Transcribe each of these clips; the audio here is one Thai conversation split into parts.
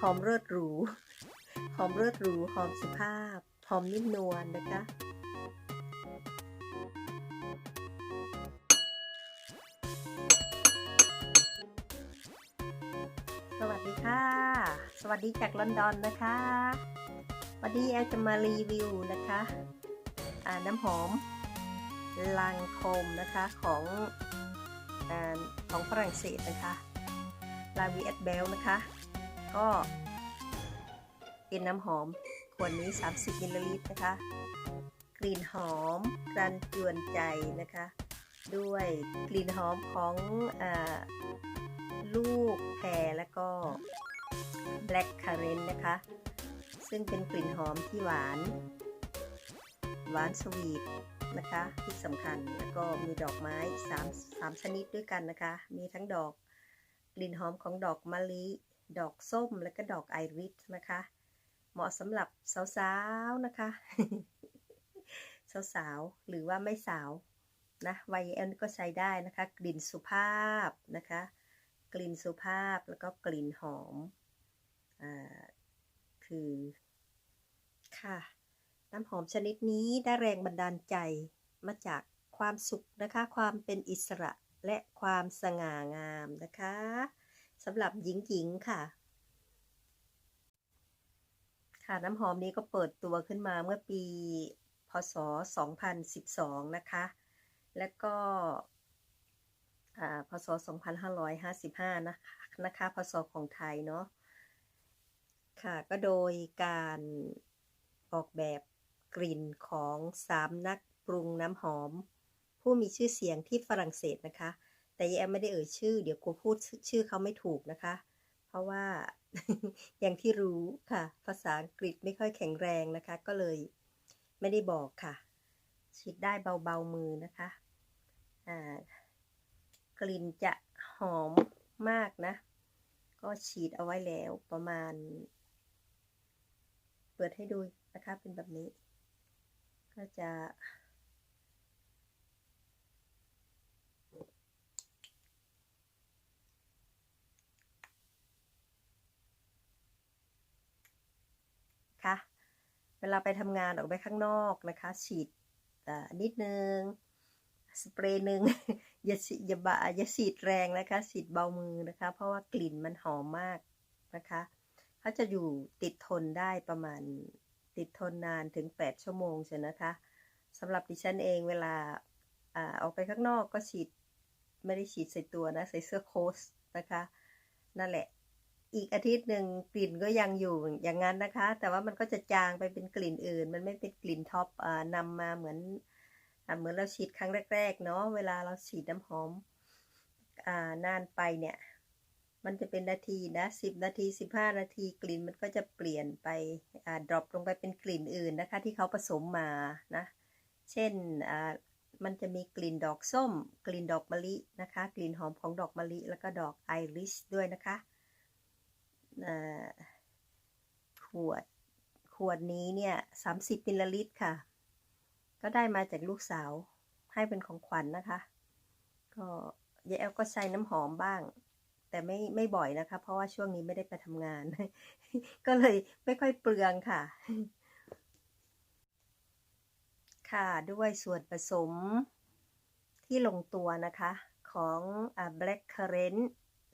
หอมเลิศหรู หอมเลิศหรู หอมสุภาพ หอมนิ่มนวลนะคะ สวัสดีค่ะ สวัสดีจากลอนดอนนะคะ วันนี้แอลจะมารีวิวนะคะอ่าน้ำหอมลังคมนะคะของอของฝรั่งเศสนะคะลาวีเอสเบลนะคะ ก็เป็นน้ำหอมขวดนี้ 30มิลลิลิตรนะคะ กลิ่นหอมรันจวนใจนะคะ ด้วยกลิ่นหอมของอลูกแพรแล้วก็ Black Currant นะคะ ซึ่งเป็นกลิ่นหอมที่หวาน หวานสวีทนะคะที่สำคัญแล้วก็มีดอกไม้3 3ชนิดด้วยกันนะคะ มีทั้งดอกกลิ่นหอมของดอกมะลิ ดอกส้มและก็ดอกไอริสนะคะ เหมาะสำหรับสาวๆนะคะ สาวๆ หรือว่าไม่สาวนะวัยเอ็นก็ใช้ได้นะคะ กลิ่นสุภาพนะคะ กลิ่นสุภาพแล้วก็กลิ่นหอมอ่าคือค่ะ น้ำหอมชนิดนี้ได้แรงบันดาลใจมาจากความสุขนะคะ ความเป็นอิสระและความสง่างามนะคะ สำหรับหญิงๆค่ะ ค่ะน้ำหอมนี้ก็เปิดตัวขึ้นมาเมื่อปี พศ 2012 นะคะ และก็พศ 2555 นะคะนะคะพศของไทยเนาะค่ะก็โดยการออกแบบกลิ่นของสามนักปรุงน้ำหอม ผู้มีชื่อเสียงที่ฝรั่งเศสนะคะ แต่แอมไม่ได้เอ่ยชื่อ เดี๋ยวกูพูดชื่อเขาไม่ถูกนะคะ เพราะว่าอย่างที่รู้ค่ะ ภาษาอังกฤษไม่ค่อยแข็งแรงนะคะ ก็เลยไม่ได้บอกค่ะ ฉีดได้เบาๆมือนะคะ อ่ากลิ่นจะหอมมากนะ ก็ฉีดเอาไว้แล้วประมาณ เปิดให้ดูนะคะเป็นแบบนี้ ก็จะ คะ เวลาไปทำงานออกไปข้างนอกนะคะ ฉีดนิดนึง สเปรย์หนึ่งอย่าอย่าบะอย่าฉีดแรงนะคะ ฉีดเบามือนะคะ เพราะว่ากลิ่นมันหอมมากนะคะเขาจะอยู่ติดทนได้ประมาณติดทนนานถึง 8 ชั่วโมงเชียนะคะสำหรับดิฉันเองเวลาอ่าออกไปข้างนอกก็ฉีด ไม่ได้ฉีดใส่ตัวนะ ใส่เสื้อโค้ทนะคะ นั่นแหละ อีกอาทิตย์หนึ่งกลิ่นก็ยังอยู่อย่างนั้นนะคะ แต่ว่ามันก็จะจางไปเป็นกลิ่นอื่น มันไม่เป็นกลิ่นท็อปนำมาเหมือนเหมือนเราฉีดครั้งแรก ๆ เนาะเวลาเราฉีดน้ำหอมนานไปเนี่ย มันจะเป็นนาทีนะสิบนาทีสิบห้านาทีกลิ่นมันก็จะเปลี่ยนไปดรอปลงไปเป็นกลิ่นอื่นนะคะ ที่เขาผสมมานะ เช่นมันจะมีกลิ่นดอกส้ม กลิ่นดอกมะลินะคะ กลิ่นหอมของดอกมะลิแล้วก็ดอกไอริสด้วยนะคะ ขวด ขวดนี้เนี่ยสามสิบมิลลิลิตรค่ะ ก็ได้มาจากลูกสาวให้เป็นของขวัญนนะคะ ก็ยายแอลก็ใช้น้ำหอมบ้าง แต่ไม่ไม่บ่อยนะคะ เพราะว่าช่วงนี้ไม่ได้ไปทำงาน ก็เลยไม่ค่อยเปลืองค่ะ ค่ะด้วยส่วนผสมที่ลงตัวนะคะ ของ black currant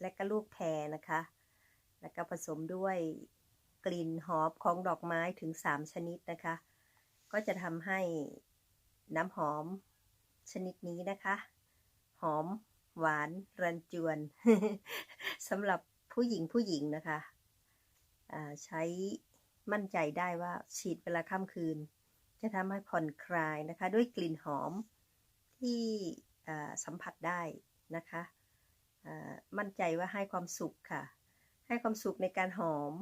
และก็ลูกแพรนะคะ แล้วก็ผสมด้วยกลิ่นหอมของดอกไม้ถึง 3 ชนิดนะคะ ก็จะทำให้น้ำหอมชนิดนี้นะคะ หอมหวานรันจวนสำหรับผู้หญิงผู้หญิงนะคะใช้มั่นใจได้ว่าฉีดเวลาค่ำคืน จะทำให้ผ่อนคลายนะคะ ด้วยกลิ่นหอมที่สัมผัสได้นะคะ มั่นใจว่าให้ความสุขค่ะ ให้ความสุขในการหอม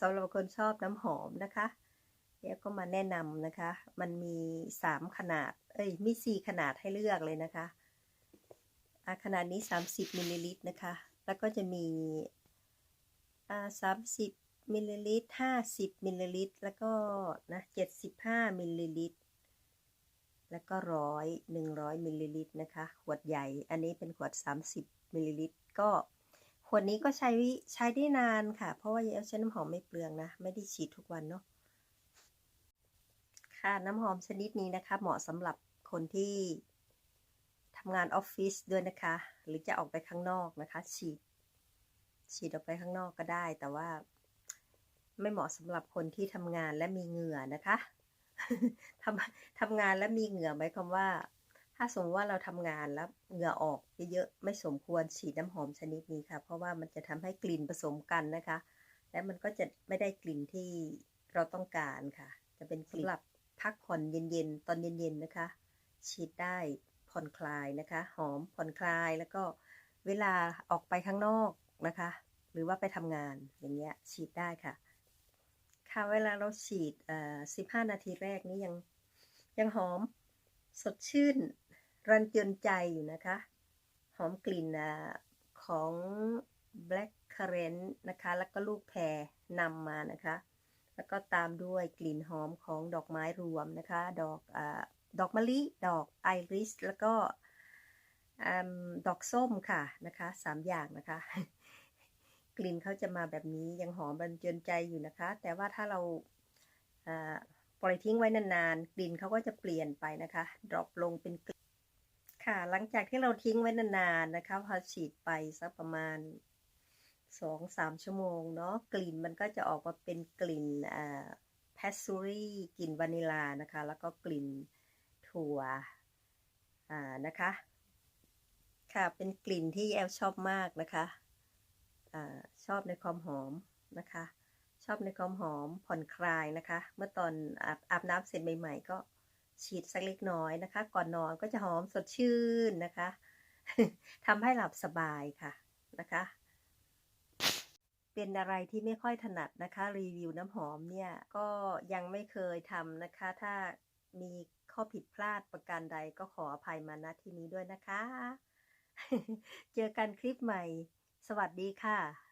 สำหรับคนชอบน้ำหอมนะคะแล้วก็มาแนะนำนะคะ มันมีสามขนาด เอ้ยมีสี่ขนาดให้เลือกเลยนะคะขนาดนี้ 30มิลลิลิตรนะคะ แล้วก็จะมีสามสิบมิลลิลิตรห้าสิบมิลลิลิตร แล้วก็นะเจ็ดสิบห้ามิลลิลิตร แล้วก็ร้อยหนึ่งร้อยมิลลิลิตรนะคะ ขวดใหญ่ อันนี้เป็นขวด30มิลลิลิตร ก็ วดนี้ก็ใช้ใช้ได้นานค่ะ เพราะว่าเยลใช้น้ำหอมไม่เปลืองนะ ไม่ได้ฉีดทุกวันเนาะค่ะน้ำหอมชนิดนี้นะคะ เหมาะสำหรับคนที่ทำงานออฟฟิศด้วยนะคะ หรือจะออกไปข้างนอกนะคะ ฉีด ฉีดออกไปข้างนอกก็ได้ แต่ว่า ไม่เหมาะสำหรับคนที่ทำงานและมีเหงื่อนะคะทำทำงานและมีเหงื่อหมายความว่า ถ้าสมมติว่าเราทำงานแล้วเหงื่อออกเยอะๆไม่สมควรฉีดน้ำหอมชนิดนี้ค่ะ เพราะว่ามันจะทำให้กลิ่นผสมกันนะคะ และมันก็จะไม่ได้กลิ่นที่เราต้องการค่ะ จะเป็นกลิ่นสำหรับพักผ่อนเย็นๆตอนเย็นๆนะคะ ฉีดได้ผ่อนคลายนะคะ หอมผ่อนคลายแล้วก็เวลาออกไปข้างนอกนะคะ หรือว่าไปทำงานอย่างเงี้ยฉีดได้ค่ะ ค่ะเวลาเราฉีดเอ่อ15 นาทีแรกนี้ยังยังหอมสดชื่น รันเจือนใจอยู่นะคะ หอมกลิ่นของ black currant นะคะ แล้วก็ลูกแพรนำมานะคะ แล้วก็ตามด้วยกลิ่นหอมของดอกไม้รวมนะคะ ดอกอดอกมะลิ ดอกไอริส แล้วก็ดอกส้มค่ะนะคะสามอย่างนะคะ กลิ่นเขาจะมาแบบนี้ยังหอมบันเจือนใจอยู่นะคะ แต่ว่าถ้าเราอ่าปล่อยทิ้งไว้นานๆ กลิ่นเขาก็จะเปลี่ยนไปนะคะ ดรอปลงเป็นกลิ่น ค่ะ หลังจากที่เราทิ้งไว้นานๆนะคะพอฉีดไปสักประมาณสองสามชั่วโมงเนาะกลิ่นมันก็จะออกมาเป็นกลิ่นอ่าแพสซูรี่กลิ่นวานิลานะคะ แล้วก็กลิ่นถั่วอ่านะคะ ค่ะเป็นกลิ่นที่แอลชอบมากนะคะอาชอบในความหอมนะคะ ชอบในความหอมผ่อนคลายนะคะ เมื่อตอนอาบอาบน้ำเสร็จใหม่ ๆ ก็ ฉีดสักเล็กน้อยนะคะ ก่อนนอนก็จะหอมสดชื่นนะคะทำให้หลับสบายค่ะนะคะ เป็นอะไรที่ไม่ค่อยถนัดนะคะ รีวิวน้ำหอมเนี่ยก็ยังไม่เคยทำนะคะ ถ้ามีข้อผิดพลาดประการใดก็ขออภัยมาณที่นี้ด้วยนะคะ เจอกันคลิปใหม่ สวัสดีค่ะ